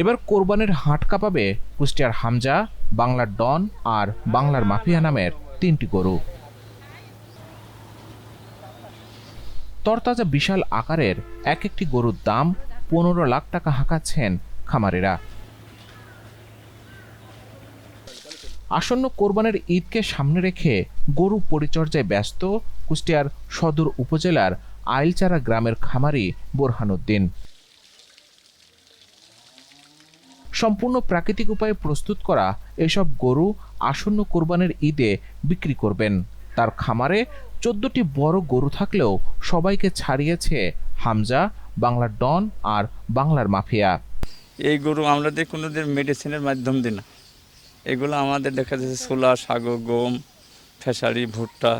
এবার কোরবানির হাট কাঁপাবে কুষ্টিয়ার হামজা, বাংলার ডন আর বাংলার মাফিয়া নামের তিনটি গরু। তরতাজা বিশাল আকারের এক একটি গরুর দাম পনেরো লাখ টাকা হাঁকাচ্ছেন খামারেরা। আসন্ন কোরবানের ঈদকে সামনে রেখে গরু পরিচর্যায় ব্যস্ত কুষ্টিয়ার সদর উপজেলার আইলচারা গ্রামের খামারি বোরহানুদ্দিন। সম্পূর্ণ প্রাকৃতিক উপায়ে প্রস্তুত করা এসব গরু আসন্ন কোরবানের ঈদে বিক্রি করবেন। তার খামারে চোদ্দটি বড় গরু থাকলেও সবাইকে ছাড়িয়েছে হামজা বাংলার ডন আর বাংলার মাফিয়া। এই গরু আমরা দিয়ে কোনো দিন মেডিসিনের মাধ্যম দিই না। এগুলো আমাদের দেখা যাচ্ছে ছোলা শাগো গম ফেসারি ভুট্টা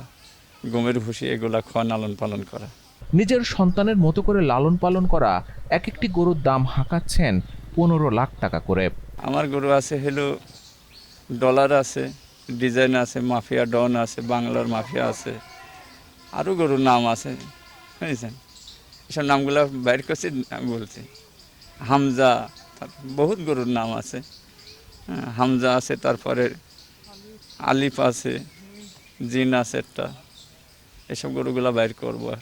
গমের ভুসি এগুলা খাওয়া লালন পালন করা। নিজের সন্তানের মতো করে লালন পালন করা এক একটি গরুর দাম হাঁকাচ্ছেন পনেরো লাখ টাকা করে। আমার গরু আছে হলো ডলার আছে ডিজাইন আছে মাফিয়া ডন আছে বাংলার মাফিয়া আছে আরও গরুর নাম আছে বুঝেছেন? এসব নামগুলো বাইর করছি বলছি। হামজা বহুত গরুর নাম আছে। হ্যাঁ, হামজা আছে তারপরে আলিফ আছে জিন আছে একটা। এসব গরুগুলা বাইর করব আর।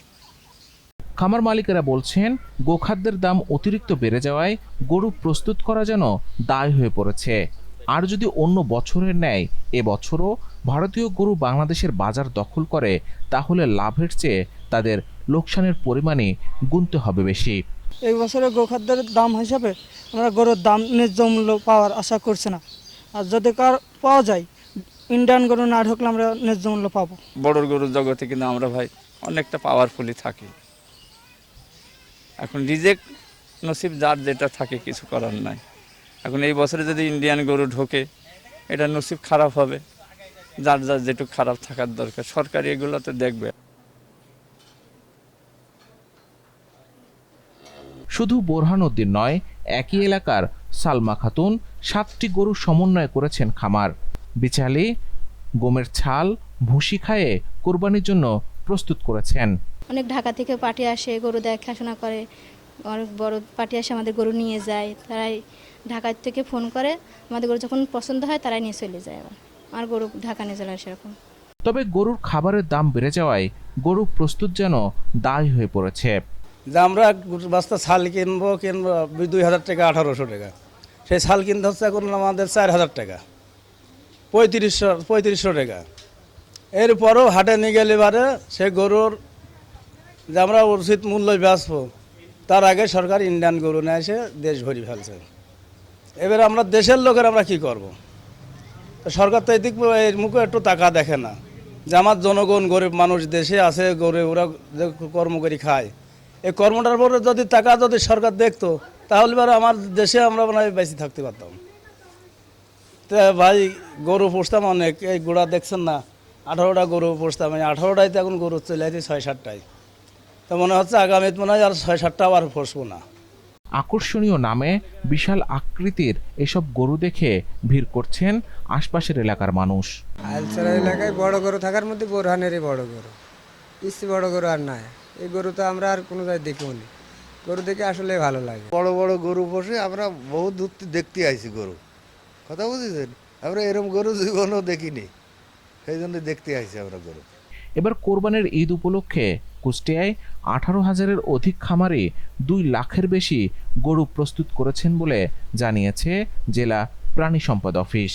খামার মালিকেরা বলছেন গোখাদ্যের দাম অতিরিক্ত বেড়ে যাওয়ায় গরু প্রস্তুত করা যেন দায় হয়ে পড়েছে। আর যদি অন্য বছরের ন্যায় এবছরও ভারতীয় গরু বাংলাদেশের বাজার দখল করে তাহলে লাভের চেয়ে তাদের লোকসানের পরিমাণে গুনতে হবে বেশি। এই বছরে গোখাদ্যের দাম হিসাবে আমরা গরুর দাম ন্যায্য মূল্য পাওয়ার আশা করছি না। আর যদি কার পাওয়া যায় ইন্ডিয়ান গরু না ঢুকলে আমরা ন্যায্য মূল্য পাবো। বড় গরুর জগতে কিন্তু আমরা ভাই অনেকটা পাওয়ারফুলি থাকি। এখন রিজেক্ট নসিব যার যেটা থাকে কিছু করার নাই। এখন এই বছরে যদি ইন্ডিয়ান গরু ঢোকে, এটা নসিব খারাপ হবে। যার যার যেটুকু খারাপ থাকার দরকার, সরকারি এগুলো তো দেখবে। শুধু বোরহানুদ্দিন নয়, একই এলাকার সালমা খাতুন সাতটি গরু সমন্বয় করেছেন খামার। বিচালি, গমের ছাল, ভুসি খায়ে কোরবানির জন্য প্রস্তুত করেছেন। অনেক ঢাকা থেকে পার্টি আসে গরু দেখাশোনা করে। অনেক বড় পার্টি আসে আমাদের গরু নিয়ে যায়। তারাই ঢাকা থেকে ফোন করে আমাদের গরু যখন পছন্দ হয় তারাই নিয়ে চলে যায় আবার। আর গরু ঢাকা নিয়ে চলে আসে এরকম। তবে গরুর খাবারের দাম বেড়ে যাওয়ায় গরু প্রস্তুত যেন দায় হয়ে পড়েছে। যে আমরা বস্তা ছাল কিনবো কিনবো দুই হাজার টাকা আঠারোশো টাকা। সেই ছাল কিনতে হচ্ছে এখন আমাদের চার হাজার টাকা। পঁয়ত্রিশশো পঁয়ত্রিশশো টাকা। এরপরও হাটে নিয়ে গেলে এবারে সে গরুর যে আমরা উচিত মূল্য বেচবো। তার আগে সরকার ইন্ডিয়ান গরু নিয়ে এসে দেশ ভরি ফেলছে। এবার আমরা দেশের লোকের আমরা কি করব। সরকার তো এদিক মুখে একটু টাকা দেখে না। যে আমার জনগণ গরিব মানুষ দেশে আছে গরিব ওরা কর্ম করে খায়। এই কর্মটার পরে যদি টাকা যদি সরকার দেখতো, তাহলে এবার আমার দেশে আমরা মানে বেশি থাকতে পারতাম। তো ভাই, গরু পুষতাম অনেক, এই গোড়া দেখছেন না? আঠারোটা গরু পুষতাম। এই আঠারোটাইতে এখন গরু চলে আসছে ছয়, সাতটায়। তো মনে হচ্ছে আগামীতে মনে হয় আর ছয় সাতটা আবার পুষবো না। আকর্ষণীয় নামে বিশাল আকৃতির এসব গরু দেখে ভিড় করছেন আশপাশের এলাকার মানুষ। আলসারা এলাকায় বড় গরু থাকার মধ্যে বোরহানেরই বড় গরু। ইসি বড় গরু আর নাই। এই গরু তো আমরা আর কোনো জায়গায় দেখিনি গরু দেখে আসলে ভালো লাগে। বড় বড় গরু বসে আমরা বহু দূর থেকে দেখতে আইছি গরু। কথা বুঝেছেন? আমরা এরম গরু জীবনও দেখিনি। সেই জন্য দেখতে আইছি আমরা গরু। এবার কোরবানের ঈদ উপলক্ষে কুষ্টিয়ায় আঠারো হাজারের অধিক খামারে দুই লাখের বেশি গরু প্রস্তুত করেছেন বলে জানিয়েছে জেলা প্রাণী সম্পদ অফিস।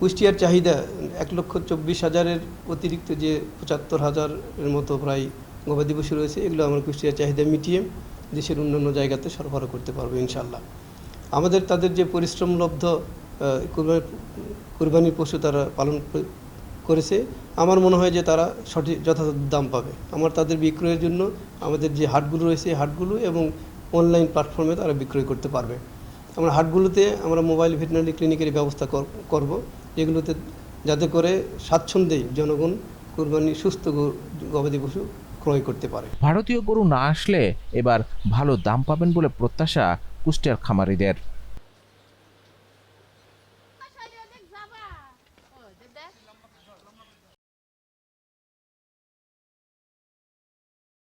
কুষ্টিয়ার চাহিদা এক লক্ষ চব্বিশ হাজারের অতিরিক্ত যে পঁচাত্তর হাজারের মতো প্রায় গবাদি পশু রয়েছে, এগুলো আমরা কুষ্টিয়ার চাহিদা মিটিয়ে দেশের অন্যান্য জায়গাতে সরবরাহ করতে পারব ইনশাল্লাহ আমাদের তাদের যে পরিশ্রমলব্ধ কুরবানি- পশু তারা পালন করেছে, আমার মনে হয় যে তারা সঠিক যথাযথ দাম পাবে। আমার তাদের বিক্রয়ের জন্য আমাদের যে হাটগুলো রয়েছে হাটগুলো এবং অনলাইন প্ল্যাটফর্মে তারা বিক্রয় করতে পারবে। আমরা হাটগুলোতে আমরা মোবাইল ভেটেনারি ক্লিনিকের ব্যবস্থা কর- করব, যেগুলোতে যাতে করে স্বাচ্ছন্দ্যেই জনগণ কুরবানি, সুস্থ গবাদি পশু ক্রয় করতে পারে। ভারতীয় গরু না আসলে এবার ভালো দাম পাবেন বলে প্রত্যাশা কুষ্টিয়ার খামারিদের। with that?